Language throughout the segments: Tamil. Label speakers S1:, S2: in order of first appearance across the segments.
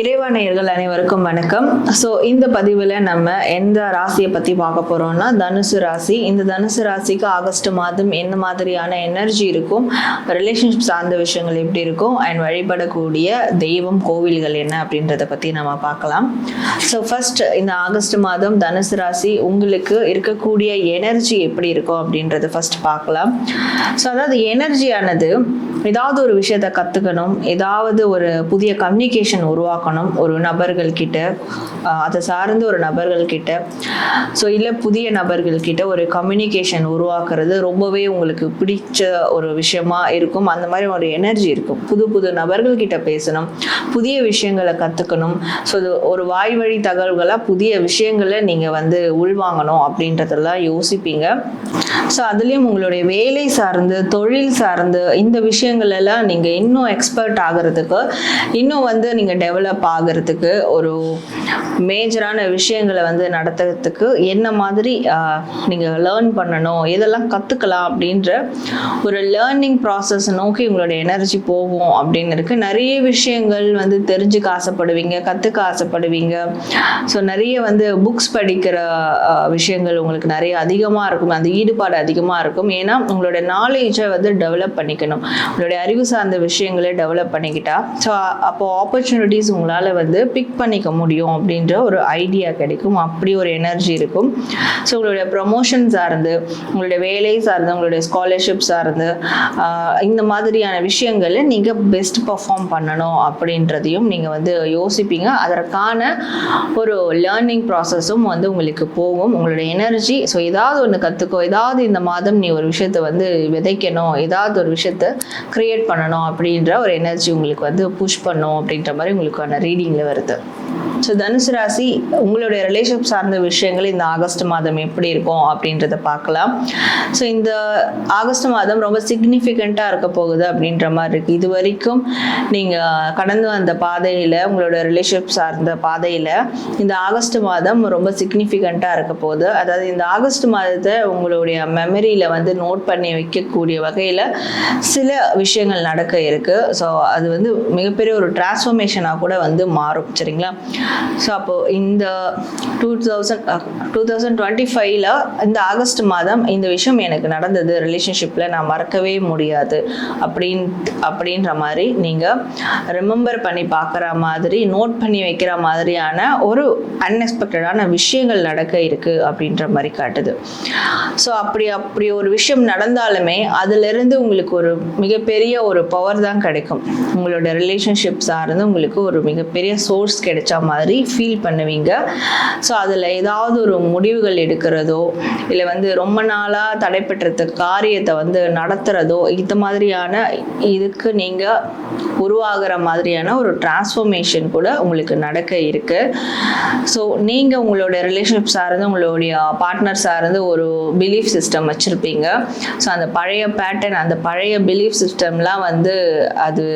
S1: இறைவாணையர்கள் அனைவருக்கும் வணக்கம். ஸோ இந்த பதிவில் நம்ம எந்த ராசியை பற்றி பார்க்க போகிறோம்னா தனுசு ராசி. இந்த தனுசு ராசிக்கு ஆகஸ்ட் மாதம் என்ன மாதிரியான எனர்ஜி இருக்கும்? ரிலேஷன்ஷிப் சார்ந்த விஷயங்கள் எப்படி இருக்கும்? அண்ட் வழிபடக்கூடிய தெய்வம் கோவில்கள் என்ன அப்படின்றத பற்றி நம்ம பார்க்கலாம். ஸோ ஃபர்ஸ்ட் இந்த ஆகஸ்ட் மாதம் தனுசு ராசி உங்களுக்கு இருக்கக்கூடிய எனர்ஜி எப்படி இருக்கும் அப்படின்றத ஃபர்ஸ்ட் பார்க்கலாம். ஸோ அதாவது எனர்ஜியானது ஏதாவது ஒரு விஷயத்த கற்றுக்கணும் ஏதாவது ஒரு புதிய கம்யூனிகேஷன் உருவாக்கணும் ஒரு நபர்கள் கிட்ட அதை சார்ந்த ஒரு நபர்கள் கிட்ட ஸோ இல்லை புதிய நபர்கள் கிட்ட ஒரு கம்யூனிகேஷன் உருவாக்குறது ரொம்பவே உங்களுக்கு பிடிச்ச ஒரு விஷயமா இருக்கும். அந்த மாதிரி ஒரு எனர்ஜி இருக்கும். புது புது நபர்கள் கிட்ட பேசணும் புதிய விஷயங்களை கற்றுக்கணும் ஸோ ஒரு வாய் வழி தகவல்களாக புதிய விஷயங்களை நீங்கள் வந்து உள்வாங்கணும் அப்படின்றதெல்லாம் யோசிப்பீங்க. ஸோ அதுலேயும் உங்களுடைய வேலை சார்ந்து தொழில் சார்ந்து இந்த விஷயம் விஷயங்கள் எல்லாம் நீங்கள் இன்னும் எக்ஸ்பர்ட் ஆகிறதுக்கு இன்னும் வந்து நீங்கள் டெவலப் ஆகிறதுக்கு ஒரு மேஜரான விஷயங்களை வந்து நடத்துறதுக்கு என்ன மாதிரி நீங்கள் லேர்ன் பண்ணணும் எதெல்லாம் கற்றுக்கலாம் அப்படின்ற ஒரு லேர்னிங் ப்ராசஸ் நோக்கி உங்களுடைய எனர்ஜி போகும் அப்படின்னு இருக்கு. நிறைய விஷயங்கள் வந்து தெரிஞ்சுக்க ஆசைப்படுவீங்க கற்றுக்க ஆசைப்படுவீங்க. ஸோ நிறைய வந்து புக்ஸ் படிக்கிற விஷயங்கள் உங்களுக்கு நிறைய அதிகமாக இருக்கும் அந்த ஈடுபாடு அதிகமாக இருக்கும். ஏன்னா உங்களோட நாலேஜை வந்து டெவலப் பண்ணிக்கணும். உங்களுடைய அறிவு சார்ந்த விஷயங்களை டெவலப் பண்ணிக்கிட்டா. ஸோ அப்போ ஆப்பர்ச்சுனிட்டிஸ் உங்களால் வந்து பிக் பண்ணிக்க முடியும் அப்படின்ற ஒரு ஐடியா கிடைக்கும். அப்படி ஒரு எனர்ஜி இருக்கும். ஸோ உங்களுடைய ப்ரொமோஷன் சார்ந்து உங்களுடைய வேலை சார்ந்து உங்களுடைய ஸ்காலர்ஷிப் சார்ந்து இந்த மாதிரியான விஷயங்களை நீங்கள் பெஸ்ட் பர்ஃபார்ம் பண்ணணும் அப்படின்றதையும் நீங்கள் வந்து யோசிப்பீங்க. அதற்கான ஒரு லேர்னிங் ப்ராசஸும் வந்து உங்களுக்கு போகும். உங்களுடைய எனர்ஜி ஸோ ஏதாவது ஒன்று கற்றுக்கோ ஏதாவது இந்த மாதம் நீ ஒரு விஷயத்தை வந்து விதைக்கணும். ஏதாவது ஒரு விஷயத்த க்ரியேட் பண்ணணும் அப்படின்ற ஒரு எனர்ஜி உங்களுக்கு வந்து புஷ் பண்ணும் அப்படின்ற மாதிரி உங்களுக்கான ரீடிங்கில் வருது. ஸோ தனுசு ராசி உங்களுடைய ரிலேஷன் சார்ந்த விஷயங்கள் இந்த ஆகஸ்ட் மாதம் எப்படி இருக்கும் அப்படின்றத பார்க்கலாம். ஸோ இந்த ஆகஸ்ட் மாதம் ரொம்ப சிக்னிஃபிகண்ட்டாக இருக்க போகுது அப்படின்ற மாதிரி இருக்குது இது வரைக்கும் நீங்கள் கடந்து வந்த பாதையில் உங்களோட ரிலேஷன்ஷிப் சார்ந்த பாதையில் இந்த ஆகஸ்ட் மாதம் ரொம்ப சிக்னிஃபிகண்ட்டாக இருக்க போகுது. அதாவது இந்த ஆகஸ்ட் மாதத்தை உங்களுடைய மெமரியில் வந்து நோட் பண்ணி வைக்கக்கூடிய வகையில் சில விஷயங்கள் நடக்க இருக்குது ஸோ அது வந்து மிகப்பெரிய ஒரு டிரான்ஸ்ஃபர்மேஷனாக கூட வந்து மாறும். சரிங்களா? ஸோ அப்போது இந்த two thousand two thousand twenty ஃபைவ்ல இந்த ஆகஸ்ட் மாதம் இந்த விஷயம் எனக்கு நடந்தது. ரிலேஷன்ஷிப்பில் நான் மறக்கவே முடியாது. அப்படின் அப்படின்ற மாதிரி நீங்கள் ரிமெம்பர் பண்ணி பார்க்குற மாதிரி நோட் பண்ணி வைக்கிற மாதிரியான ஒரு அன்எக்ஸ்பெக்டடான விஷயங்கள் நடக்க இருக்குது அப்படின்ற மாதிரி காட்டுது. ஸோ அப்படி அப்படி ஒரு விஷயம் நடந்தாலுமே அதிலிருந்து உங்களுக்கு ஒரு மிகப்பெரிய ஒரு பவர் தான் கிடைக்கும். உங்களோட ரிலேஷன்ஷிப்ஸாக இருந்து உங்களுக்கு ஒரு மிகப்பெரிய சோர்ஸ் கிடைச்ச மாதிரி ஃபீல் பண்ணுவீங்க. ஸோ அதில் ஏதாவது ஒரு முடிவுகள் எடுக்கிறதோ இல்லை வந்து ரொம்ப நாளாக தடைப்பட்டிருந்த காரியத்தை வந்து நடத்துகிறதோ இந்த மாதிரியான இதுக்கு நீங்கள் உருவாகிற மாதிரியான ஒரு டிரான்ஸ்ஃபர்மேஷன் கூட உங்களுக்கு நடக்க இருக்கு. ஸோ நீங்கள் உங்களோட ரிலேஷன்ஷிப் சார்ந்து உங்களுடைய பார்ட்னர் சார்ந்து ஒரு பிலீஃப் சிஸ்டம் வச்சுருப்பீங்க. ஸோ அந்த பழைய பேட்டர்ன் அந்த பழைய பிலீஃப் சிஸ்டம்லாம் வந்து அது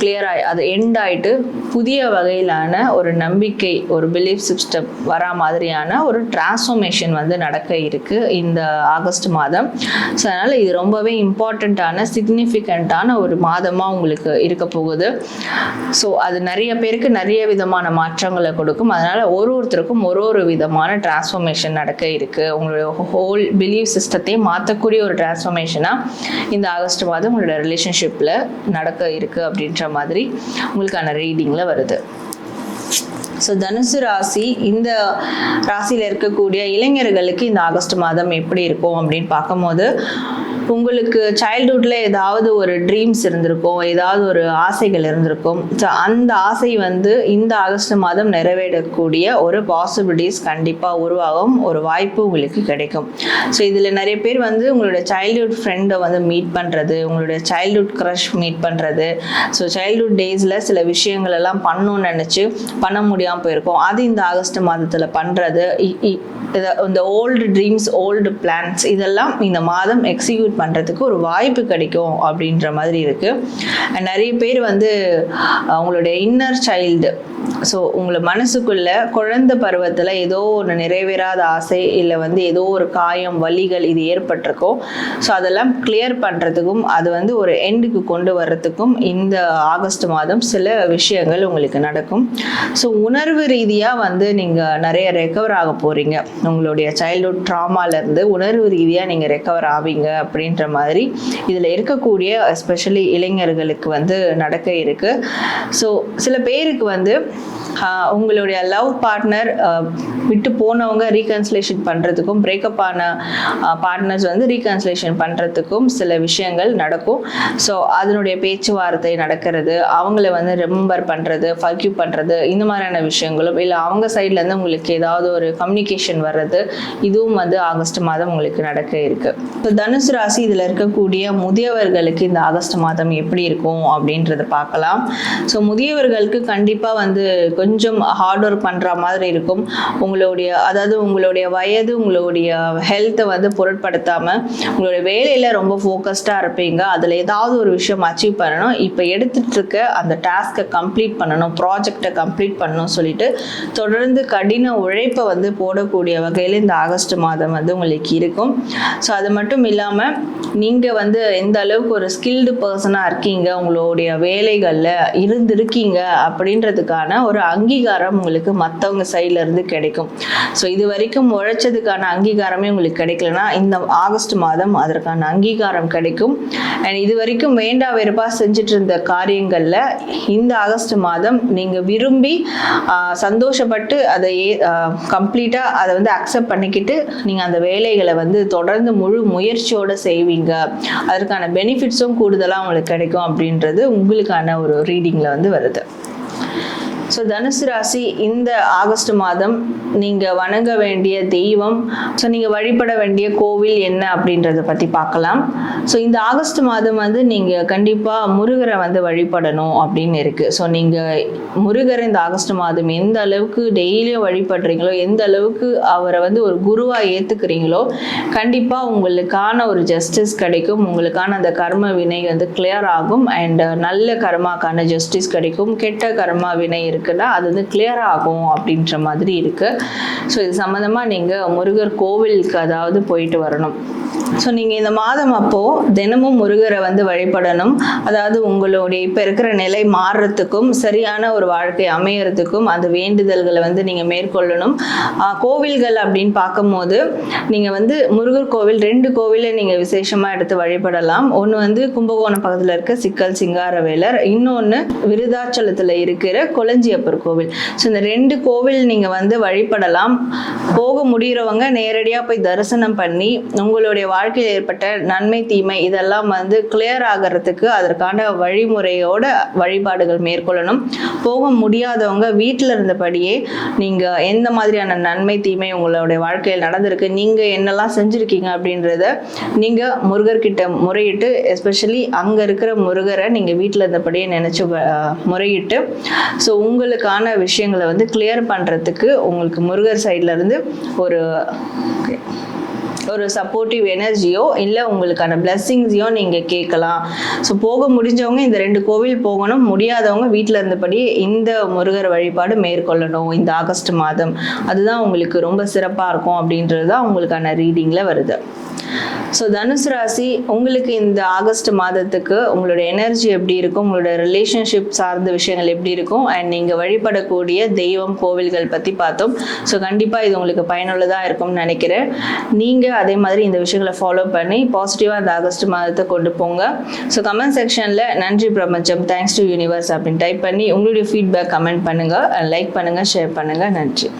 S1: கிளியர் ஆகி அது எண்ட் ஆகிட்டு புதிய வகையிலான ஒரு நம்பிக்கை ஒரு பிலீஃப் சிஸ்டம் வரா மாதிரியான ஒரு டிரான்ஸ்ஃபர்மேஷன் வந்து நடக்க இருக்கு இந்த ஆகஸ்ட் மாதம். ஸோ அதனால் இது ரொம்பவே இம்பார்ட்டண்ட்டான சிக்னிஃபிகண்ட்டான ஒரு மாதமாக உங்களுக்கு இருக்க போகுது. ஸோ அது நிறைய பேருக்கு நிறைய விதமான மாற்றங்களை கொடுக்கும். அதனால் ஒரு ஒருத்தருக்கும் ஒரு ஒரு விதமான டிரான்ஸ்ஃபர்மேஷன் நடக்க இருக்குது உங்களுடைய ஹோல் பிலீஃப் சிஸ்டத்தையே மாற்றக்கூடிய ஒரு டிரான்ஸ்ஃபர்மேஷனாக இந்த ஆகஸ்ட் மாதம் உங்களோட ரிலேஷன்ஷிப்பில் நடக்க இருக்கு அப்படின்ற மாதிரி உங்களுக்கான ரீடிங்கில் வருது. ஸோ தனுசு ராசி இந்த ராசியில் இருக்கக்கூடிய இளைஞர்களுக்கு இந்த ஆகஸ்ட் மாதம் எப்படி இருக்கும் அப்படின்னு பார்க்கும்போது உங்களுக்கு சைல்ட்ஹுட்டில் ஏதாவது ஒரு ட்ரீம்ஸ் இருந்திருக்கும் ஏதாவது ஒரு ஆசைகள் இருந்திருக்கும். ஸோ அந்த ஆசை வந்து இந்த ஆகஸ்ட் மாதம் நிறைவேறக்கூடிய ஒரு பாசிபிலிட்டிஸ் கண்டிப்பாக உருவாகும் ஒரு வாய்ப்பு உங்களுக்கு கிடைக்கும். ஸோ இதில் நிறைய பேர் வந்து உங்களோட சைல்டுஹுட் ஃப்ரெண்டை வந்து மீட் பண்ணுறது உங்களுடைய சைல்ட்ஹுட் க்ரஷ் மீட் பண்ணுறது ஸோ சைல்ட்ஹுட் டேஸில் சில விஷயங்கள் எல்லாம் பண்ணணும்னு நினச்சி பண்ண முடியாமல் போயிருக்கும். அது இந்த ஆகஸ்ட் மாதத்தில் பண்ணுறது இந்த ஓல்டு ட்ரீம்ஸ் ஓல்டு பிளான்ஸ் இதெல்லாம் இந்த மாதம் எக்ஸிக்யூட் பண்ணுறதுக்கு ஒரு வாய்ப்பு கிடைக்கும் அப்படின்ற மாதிரி இருக்குது நிறைய பேர் வந்து அவங்களுடைய இன்னர் சைல்டு ஸோ உங்களை மனசுக்குள்ள குழந்தை பருவத்தில் ஏதோ ஒன்று நிறைவேறாத ஆசை இல்லை வந்து ஏதோ ஒரு காயம் வலிகள் இது ஏற்பட்டிருக்கும் ஸோ அதெல்லாம் கிளியர் பண்ணுறதுக்கும் அது வந்து ஒரு எண்டுக்கு கொண்டு வர்றதுக்கும் இந்த ஆகஸ்ட் மாதம் சில விஷயங்கள் உங்களுக்கு நடக்கும். ஸோ உணர்வு ரீதியாக வந்து நீங்கள் நிறைய ரெக்கவர் ஆக போகிறீங்க உங்களுடைய சைல்ட்ஹுட் ட்ராமாலேருந்து உணர்வு ரீதியாக நீங்கள் ரெக்கவர் ஆவீங்க அப்படின்ற மாதிரி இதில் இருக்கக்கூடிய எஸ்பெஷலி இளைஞர்களுக்கு வந்து நடக்க இருக்கு. ஸோ சில பேருக்கு வந்து உங்களுடைய லவ் பார்ட்னர் விட்டு போனவங்க ரீகன்சிலேஷன் பண்ணுறதுக்கும் பிரேக்கப் ஆன பார்ட்னர்ஸ் வந்து ரீகன்சிலேஷன் பண்ணுறதுக்கும் சில விஷயங்கள் நடக்கும். ஸோ அதனுடைய பேச்சுவார்த்தை நடக்கிறது அவங்கள வந்து ரிமெம்பர் பண்ணுறது ஃபர்க்யூ பண்ணுறது இந்த மாதிரியான விஷயங்களும் இல்லை அவங்க சைட்லேருந்து உங்களுக்கு ஏதாவது ஒரு கம்யூனிகேஷன் வர்றது இதுவும் வந்து ஆகஸ்ட் மாதம் உங்களுக்கு நடக்க இருக்கு. ஸோ தனுசு ராசி இதில் இருக்கக்கூடிய முதியவர்களுக்கு இந்த ஆகஸ்ட் மாதம் எப்படி இருக்கும் அப்படின்றத பார்க்கலாம். ஸோ முதியவர்களுக்கு கண்டிப்பாக வந்து கொஞ்சம் ஹார்ட் ஒர்க் பண்ணுற மாதிரி இருக்கும். உங்களுடைய அதாவது உங்களுடைய வயது உங்களுடைய ஹெல்த்தை வந்து பொருட்படுத்தாமல் உங்களுடைய வேலையில் ரொம்ப ஃபோக்கஸ்டாக இருப்பீங்க. அதில் ஏதாவது ஒரு விஷயம் அச்சீவ் பண்ணணும். இப்போ எடுத்துகிட்டு இருக்க அந்த டாஸ்க்கை கம்ப்ளீட் பண்ணணும் ப்ராஜெக்டை கம்ப்ளீட் பண்ணணும் சொல்லிட்டு தொடர்ந்து கடின உழைப்பை வந்து போடக்கூடிய வகையில் இந்த ஆகஸ்ட் மாதம் வந்து உங்களுக்கு இருக்கும். ஸோ அது மட்டும் இல்லாமல் நீங்கள் வந்து எந்த அளவுக்கு ஒரு ஸ்கில்டு பர்சனாக இருக்கீங்க உங்களுடைய வேலைகளில் இருந்திருக்கீங்க அப்படின்றதுக்கான ஒரு அங்கீகாரம் உங்களுக்கு மற்றவங்க சைட்ல இருந்து கிடைக்கும். ஸோ இது வரைக்கும் உழைச்சதுக்கான அங்கீகாரமே உங்களுக்கு கிடைக்கலனா இந்த ஆகஸ்ட் மாதம் அதற்கான அங்கீகாரம் கிடைக்கும். அண்ட் இது வரைக்கும் வேண்டா வெறுப்பா செஞ்சுட்டு இருந்த காரியங்களில் இந்த ஆகஸ்ட் மாதம் நீங்கள் விரும்பி சந்தோஷப்பட்டு அதை கம்ப்ளீட்டாக அதை வந்து அக்செப்ட் பண்ணிக்கிட்டு நீங்கள் அந்த வேலைகளை வந்து தொடர்ந்து முழு முயற்சியோடு செய்வீங்க. அதற்கான பெனிஃபிட்ஸும் கூடுதலாக உங்களுக்கு கிடைக்கும் அப்படின்றது உங்களுக்கான ஒரு ரீடிங்கில் வந்து வருது. ஸோ தனுசு ராசி இந்த ஆகஸ்ட் மாதம் நீங்கள் வணங்க வேண்டிய தெய்வம் ஸோ நீங்கள் வழிபட வேண்டிய கோவில் என்ன அப்படின்றத பற்றி பார்க்கலாம். ஸோ இந்த ஆகஸ்ட் மாதம் வந்து நீங்கள் கண்டிப்பாக முருகரை வந்து வழிபடணும் அப்படின்னு இருக்குது ஸோ நீங்கள் முருகரை இந்த ஆகஸ்ட் மாதம் எந்த அளவுக்கு டெய்லியும் வழிபடுறீங்களோ எந்த அளவுக்கு அவரை வந்து ஒரு குருவாக ஏற்றுக்கிறீங்களோ கண்டிப்பாக உங்களுக்கான ஒரு ஜஸ்டிஸ் கிடைக்கும். உங்களுக்கான அந்த கர்ம வினை வந்து கிளியர் ஆகும். அண்ட் நல்ல கர்மாக்கான ஜஸ்டிஸ் கிடைக்கும். கெட்ட கர்மா வினை இருக்குன்னா அது வந்து கிளியர் ஆகும் அப்படின்ற மாதிரி இருக்கு. ஸோ இது சம்மந்தமாக நீங்கள் முருகர் கோவிலுக்கு அதாவது போயிட்டு வரணும். ஸோ நீங்கள் இந்த மாதம் அப்போது தினமும் முருகரை வந்து வழிபடணும். அதாவது உங்களுடைய இப்போ இருக்கிற நிலை மாறுறதுக்கும் சரியான ஒரு வாழ்க்கை அமையறதுக்கும் அந்த வேண்டுதல்களை வந்து நீங்கள் மேற்கொள்ளணும். கோவில்கள் அப்படின்னு பார்க்கும்போது நீங்கள் வந்து முருகர் கோவில் ரெண்டு கோவிலை நீங்கள் விசேஷமாக எடுத்து வழிபடலாம். ஒன்று வந்து கும்பகோணம் பக்கத்தில் இருக்க சிக்கல் சிங்காரவேலர் இன்னொன்று விருதாச்சலத்தில் இருக்கிற கொளஞ்சியப்பர் கோவில். ஸோ இந்த ரெண்டு கோவில் நீங்கள் வந்து வழிபடலாம். போக முடிகிறவங்க நேரடியாக போய் தரிசனம் பண்ணி உங்களுடைய வாழ்க்கையில் ஏற்பட்ட நன்மை தீமை இதெல்லாம் வந்து கிளியர் ஆகிறதுக்கு அதற்கான வழிமுறையோட வழிபாடுகள் மேற்கொள்ளணும். போக முடியாதவங்க வீட்டில் இருந்தபடியே நீங்கள் எந்த மாதிரியான நன்மை தீமை உங்களுடைய வாழ்க்கையில் நடந்திருக்கு நீங்கள் என்னெல்லாம் செஞ்சுருக்கீங்க அப்படின்றத நீங்கள் முருகர்கிட்ட முறையிட்டு எஸ்பெஷலி அங்கே இருக்கிற முருகரை நீங்கள் வீட்டில் இருந்தபடியே நினச்சி முறையிட்டு ஸோ உங்களுக்கான விஷயங்களை வந்து கிளியர் பண்ணுறதுக்கு உங்களுக்கு முருகர் சைட்லேருந்து இருந்து ஒரு ஒரு சப்போர்ட்டிவ் எனர்ஜியோ இல்லை உங்களுக்கான பிளஸ்ஸிங்ஸையோ நீங்கள் கேட்கலாம். ஸோ போக முடிஞ்சவங்க இந்த ரெண்டு கோவில் போகணும். முடியாதவங்க வீட்டில் இருந்தபடி இந்த முருகர் வழிபாடு மேற்கொள்ளணும் இந்த ஆகஸ்ட் மாதம். அதுதான் உங்களுக்கு ரொம்ப சிறப்பாக இருக்கும் அப்படின்றது தான் உங்களுக்கான ரீடிங்கில் வருது. ஸோ தனுசு ராசி உங்களுக்கு இந்த ஆகஸ்ட் மாதத்துக்கு உங்களோட எனர்ஜி எப்படி இருக்கும்? உங்களோட ரிலேஷன்ஷிப் சார்ந்த விஷயங்கள் எப்படி இருக்கும்? அண்ட் நீங்கள் வழிபடக்கூடிய தெய்வம் கோவில்கள் பற்றி பார்த்தோம். ஸோ கண்டிப்பாக இது உங்களுக்கு பயனுள்ளதாக இருக்கும்னு நினைக்கிறேன். நீங்கள் அதே மாதிரி இந்த விஷயங்களை ஃபாலோ பண்ணி பாசிட்டிவாக இந்த ஆகஸ்ட் மாதத்தை கொண்டு போங்க. ஸோ கமெண்ட் செக்ஷனில் நன்றி பிரபஞ்சம் தேங்க்ஸ் டு யூனிவர்ஸ் அப்படின்னு டைப் பண்ணி உங்களுடைய ஃபீட்பேக் கமெண்ட் பண்ணுங்கள் லைக் பண்ணுங்கள் ஷேர் பண்ணுங்கள் நன்றி.